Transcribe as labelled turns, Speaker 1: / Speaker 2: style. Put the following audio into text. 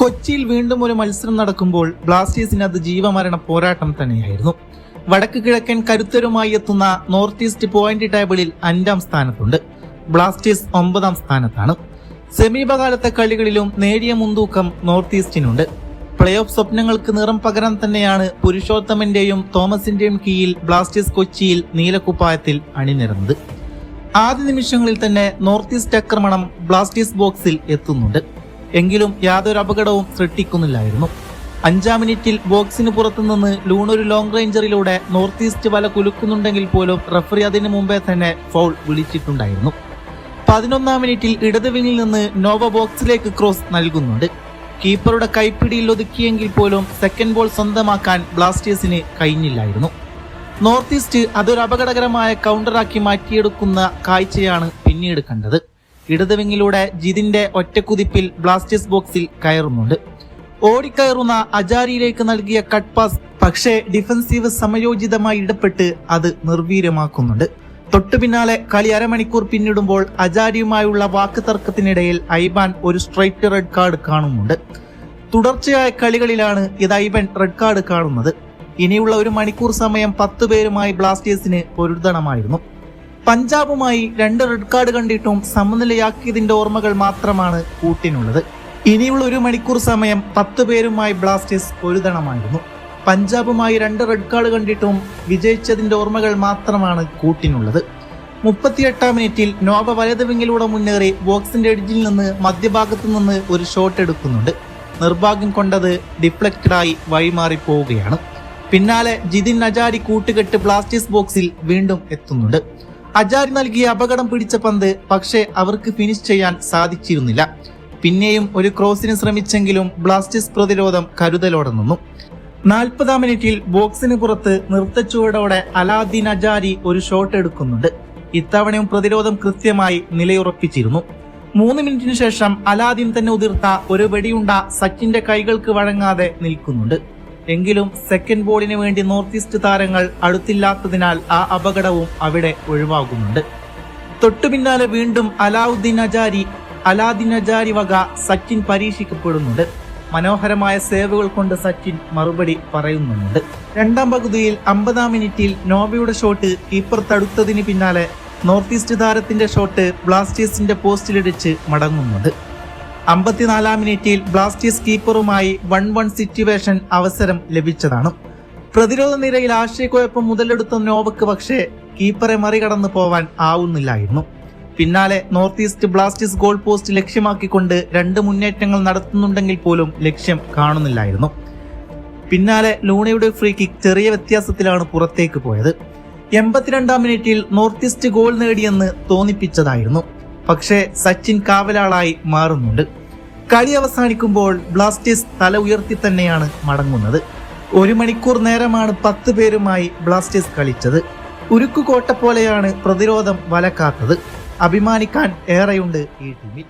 Speaker 1: കൊച്ചിയിൽ വീണ്ടും ഒരു മത്സരം നടക്കുമ്പോൾ ബ്ലാസ്റ്റേഴ്സിന് അത് ജീവമരണ പോരാട്ടം തന്നെയായിരുന്നു. വടക്ക് കിഴക്കൻ കരുത്തരുമായി എത്തുന്ന നോർത്ത് ഈസ്റ്റ് പോയിന്റ് ടേബിളിൽ അഞ്ചാം സ്ഥാനത്തുണ്ട്. ബ്ലാസ്റ്റേഴ്സ് ഒമ്പതാം സ്ഥാനത്താണ്. സമീപകാലത്തെ കളികളിലും നേടിയ മുൻതൂക്കം നോർത്ത് ഈസ്റ്റിനുണ്ട്. പ്ലേ ഓഫ് സ്വപ്നങ്ങൾക്ക് നിറം പകരാൻ തന്നെയാണ് പുരുഷോത്തമന്റെയും തോമസിന്റെയും കീഴിൽ ബ്ലാസ്റ്റേഴ്സ് കൊച്ചിയിൽ നീലക്കുപ്പായത്തിൽ അണിനിരന്നത്. ആദ്യ നിമിഷങ്ങളിൽ തന്നെ നോർത്ത് ഈസ്റ്റ് ആക്രമണം ബ്ലാസ്റ്റേഴ്സ് ബോക്സിൽ എത്തുന്നുണ്ട്. എങ്കിലും യാതൊരു അപകടവും സൃഷ്ടിക്കുന്നില്ലായിരുന്നു. അഞ്ചാം മിനിറ്റിൽ ബോക്സിന് പുറത്തുനിന്ന് ലൂണൊരു ലോങ് റേഞ്ചറിലൂടെ നോർത്ത് ഈസ്റ്റ് വല കുലുക്കുന്നുണ്ടെങ്കിൽ പോലും റഫറി അതിനു മുമ്പേ തന്നെ ഫൗൾ വിളിച്ചിട്ടുണ്ടായിരുന്നു. പതിനൊന്നാം മിനിറ്റിൽ ഇടത് വിങ്ങിൽ നിന്ന് നോവ ബോക്സിലേക്ക് ക്രോസ് നൽകുന്നുണ്ട്. കീപ്പറുടെ കൈപ്പിടിയിൽ ഒതുക്കിയെങ്കിൽ പോലും സെക്കൻഡ് ബോൾ സ്വന്തമാക്കാൻ ബ്ലാസ്റ്റേഴ്സിന് കഴിഞ്ഞില്ലായിരുന്നു. നോർത്ത് ഈസ്റ്റ് അതൊരു അപകടകരമായ കൗണ്ടറാക്കി മാറ്റിയെടുക്കുന്ന കാഴ്ചയാണ് പിന്നീട് കണ്ടത്. ഇടത് വിങ്ങിലൂടെ ജിതിന്റെ ഒറ്റക്കുതിപ്പിൽ ബ്ലാസ്റ്റേഴ്സ് ബോക്സിൽ കയറുന്നുണ്ട്. ഓടിക്കയറുന്ന അജാരിയിലേക്ക് നൽകിയ കട്ട് പാസ് പക്ഷേ ഡിഫൻസീവ് സമയോചിതമായി ഇടപെട്ട് അത് നിർവീര്യമാക്കുന്നുണ്ട്. തൊട്ടു പിന്നാലെ കളി അരമണിക്കൂർ പിന്നിടുമ്പോൾ അജാരിയുമായുള്ള വാക്ക് തർക്കത്തിനിടയിൽ ഐബാൻ ഒരു സ്ട്രൈറ്റ് റെഡ് കാർഡ് കാണുന്നുണ്ട്. തുടർച്ചയായ കളികളിലാണ് ഇത് ഐബൻ റെഡ് കാർഡ് കാണുന്നത്. ഇനിയുള്ള ഒരു മണിക്കൂർ സമയം പത്ത് പേരുമായി ബ്ലാസ്റ്റേഴ്സിന് പൊരുതണമായിരുന്നു പഞ്ചാബുമായി രണ്ട് റെഡ് കാർഡ് കണ്ടിട്ടും സമനിലയാക്കിയതിന്റെ ഓർമ്മകൾ മാത്രമാണ് കൂട്ടിനുള്ളത്. ഇനിയുള്ള ഒരു മണിക്കൂർ സമയം പത്ത് പേരുമായി ബ്ലാസ്റ്റേഴ്സ് പൊരുതണമായിരുന്നു പഞ്ചാബുമായി രണ്ട് റെഡ് കാർഡ് കണ്ടിട്ടും വിജയിച്ചതിന്റെ ഓർമ്മകൾ മാത്രമാണ് കൂട്ടിനുള്ളത്. മുപ്പത്തിയെട്ടാം മിനിറ്റിൽ നോവ വലത് വിങ്ങിലൂടെ മുന്നേറി ബോക്സിന്റെ എഡ്ജിൽ നിന്ന് മധ്യഭാഗത്തു നിന്ന് ഒരു ഷോട്ട് എടുക്കുന്നുണ്ട്. നിർഭാഗ്യം കൊണ്ടത് ഡിഫ്ലക്റ്റഡായി വഴിമാറി പോവുകയാണ്. പിന്നാലെ ജിതിൻ നജാരി കൂട്ടുകെട്ട് ബ്ലാസ്റ്റേഴ്സ് ബോക്സിൽ വീണ്ടും എത്തുന്നുണ്ട്. അജാരി നൽകിയ അപകടം പിടിച്ച പന്ത് പക്ഷേ അവർക്ക് ഫിനിഷ് ചെയ്യാൻ സാധിച്ചിരുന്നില്ല. പിന്നെയും ഒരു ക്രോസിന് ശ്രമിച്ചെങ്കിലും ബ്ലാസ്റ്റേഴ്സ് പ്രതിരോധം കരുതലോടെ നിന്നു. നാൽപ്പതാം മിനിറ്റിൽ ബോക്സിന് പുറത്ത് നിർത്തച്ചുവടോടെ അലാദ്ദീൻ അജാരി ഒരു ഷോട്ട് എടുക്കുന്നുണ്ട്. ഇത്തവണയും പ്രതിരോധം കൃത്യമായി നിലയുറപ്പിച്ചിരുന്നു. മൂന്ന് മിനിറ്റിനു ശേഷം അലാദീൻ തന്നെ ഉതിർത്ത ഒരു വെടിയുണ്ട സച്ചിന്റെ കൈകൾക്ക് വഴങ്ങാതെ നിൽക്കുന്നുണ്ട്. എങ്കിലും സെക്കൻഡ് ബോളിന് വേണ്ടി നോർത്ത് ഈസ്റ്റ് താരങ്ങൾ അടുത്തില്ലാത്തതിനാൽ ആ അപകടവും അവിടെ ഒഴിവാകുന്നുണ്ട്. തൊട്ടു പിന്നാലെ വീണ്ടും അലാവുദ്ദീൻ അജാരി അലാദിൻ അജാരി വക സച്ചിൻ പരീക്ഷിക്കപ്പെടുന്നുണ്ട്. മനോഹരമായ സേവുകൾ കൊണ്ട് സച്ചിൻ മറുപടി പറയുന്നുണ്ട്. രണ്ടാം പകുതിയിൽ അമ്പതാം മിനിറ്റിൽ നോവയുടെ ഷോട്ട് കീപ്പർ തടുത്തതിന് പിന്നാലെ നോർത്ത് ഈസ്റ്റ് താരത്തിന്റെ ഷോട്ട് ബ്ലാസ്റ്റേഴ്സിന്റെ പോസ്റ്റിലിടിച്ച് മടങ്ങുന്നുണ്ട് അമ്പത്തിനാലാം മിനിറ്റിൽ ബ്ലാസ്റ്റേഴ്സ് കീപ്പറുമായി വൺ വൺ സിറ്റുവേഷൻ അവസരം ലഭിച്ചതാണ്. പ്രതിരോധ നിരയിൽ ആശയക്കുഴപ്പം മുതലെടുത്ത നോവക്ക് പക്ഷേ കീപ്പറെ മറികടന്നു പോവാൻ ആവുന്നില്ലായിരുന്നു. പിന്നാലെ north east Blasters goal post ലക്ഷ്യമാക്കിക്കൊണ്ട് രണ്ട് മുന്നേറ്റങ്ങൾ നടത്തുന്നുണ്ടെങ്കിൽ പോലും ലക്ഷ്യം കാണുന്നില്ലായിരുന്നു. പിന്നാലെ ലൂണയുടെ ഫ്രീ കിക്ക് ചെറിയ വ്യത്യാസത്തിലാണ് പുറത്തേക്ക് പോയത്. എൺപത്തിരണ്ടാം മിനിറ്റിൽ നോർത്ത് ഈസ്റ്റ് ഗോൾ നേടിയെന്ന് തോന്നിപ്പിച്ചതായിരുന്നു. പക്ഷേ സച്ചിൻ കാവലാളായി മാറുന്നുണ്ട്. കളി അവസാനിക്കുമ്പോൾ ബ്ലാസ്റ്റേഴ്സ് തല ഉയർത്തി തന്നെയാണ് മടങ്ങുന്നത്. ഒരു മണിക്കൂർ നേരമാണ് പത്ത് പേരുമായി ബ്ലാസ്റ്റേഴ്സ് കളിച്ചത്. ഉരുക്കുകോട്ട പോലെയാണ് പ്രതിരോധം വലക്കാത്തത്. അഭിമാനിക്കാൻ ഏറെയുണ്ട് ഈ ടീമിൽ.